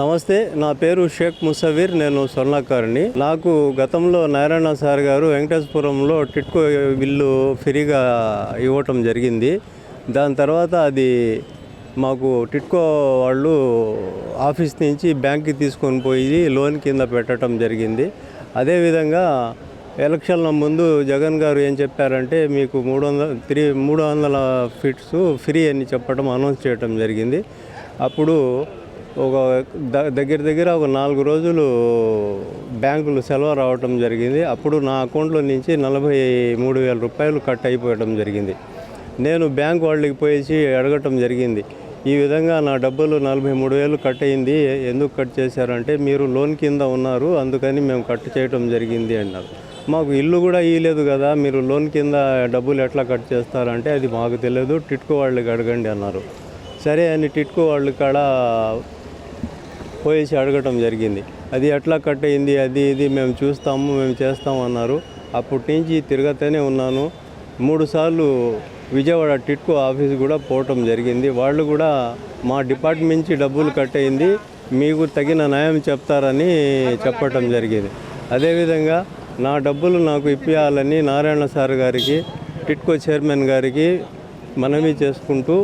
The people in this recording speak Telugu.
నమస్తే నా పేరు షేక్ ముసవీర్ నేను స్వర్ణకారుని నాకు గతంలో నారాయణ సార్ గారు వెంకటేశ్వరంలో టిట్కో బిల్లు ఫ్రీగా ఇవ్వటం జరిగింది. దాని తర్వాత అది మాకు టిట్కో వాళ్ళు ఆఫీస్ నుంచి బ్యాంక్కి తీసుకొని పోయి లోన్ కింద పెట్టడం జరిగింది. అదేవిధంగా ఎలక్షన్ల ముందు జగన్ గారు ఏం చెప్పారంటే మీకు మూడు వందల త్రీ మూడు వందల ఫీట్స్ ఫ్రీ అని చెప్పడం అనౌన్స్ చేయడం జరిగింది. అప్పుడు ఒక ద- దగ్గర దగ్గర ఒక నాలుగు రోజులు బ్యాంకులు సెలవు రావటం జరిగింది. అప్పుడు నా అకౌంట్లో నుంచి నలభై మూడు వేల రూపాయలు కట్ అయిపోవడం జరిగింది. నేను బ్యాంక్ వాళ్ళకి పోయేసి అడగటం జరిగింది. ఈ విధంగా నా డబ్బులు నలభై మూడు వేలు కట్ అయింది. ఎందుకు కట్ చేశారంటే మీరు లోన్ కింద ఉన్నారు అందుకని మేము కట్ చేయటం జరిగింది అన్నారు. మాకు ఇల్లు కూడా ఇవ్వలేదు కదా మీరు లోన్ కింద డబ్బులు ఎట్లా కట్ చేస్తారంటే అది మాకు తెలియదు టిట్కో వాళ్ళకి అడగండి అన్నారు. సరే అని టిట్కో వాళ్ళ కాడ పోయేసి అడగటం జరిగింది. అది ఎట్లా కట్ అయింది అది ఇది మేము చూస్తాము మేము చేస్తాము అన్నారు. అప్పటి నుంచి తిరగతూనే ఉన్నాను. మూడుసార్లు విజయవాడ టిట్కో ఆఫీస్ కూడా పోవటం జరిగింది. వాళ్ళు కూడా మా డిపార్ట్మెంట్ నుంచి డబ్బులు కట్ అయింది. మీకు తగిన న్యాయం చెప్తారని చెప్పటం జరిగింది. అదేవిధంగా నా డబ్బులు నాకు ఇప్పించాలని నారాయణ సార్ గారికి టిట్కో చైర్మన్ గారికి మనవి చేసుకుంటూ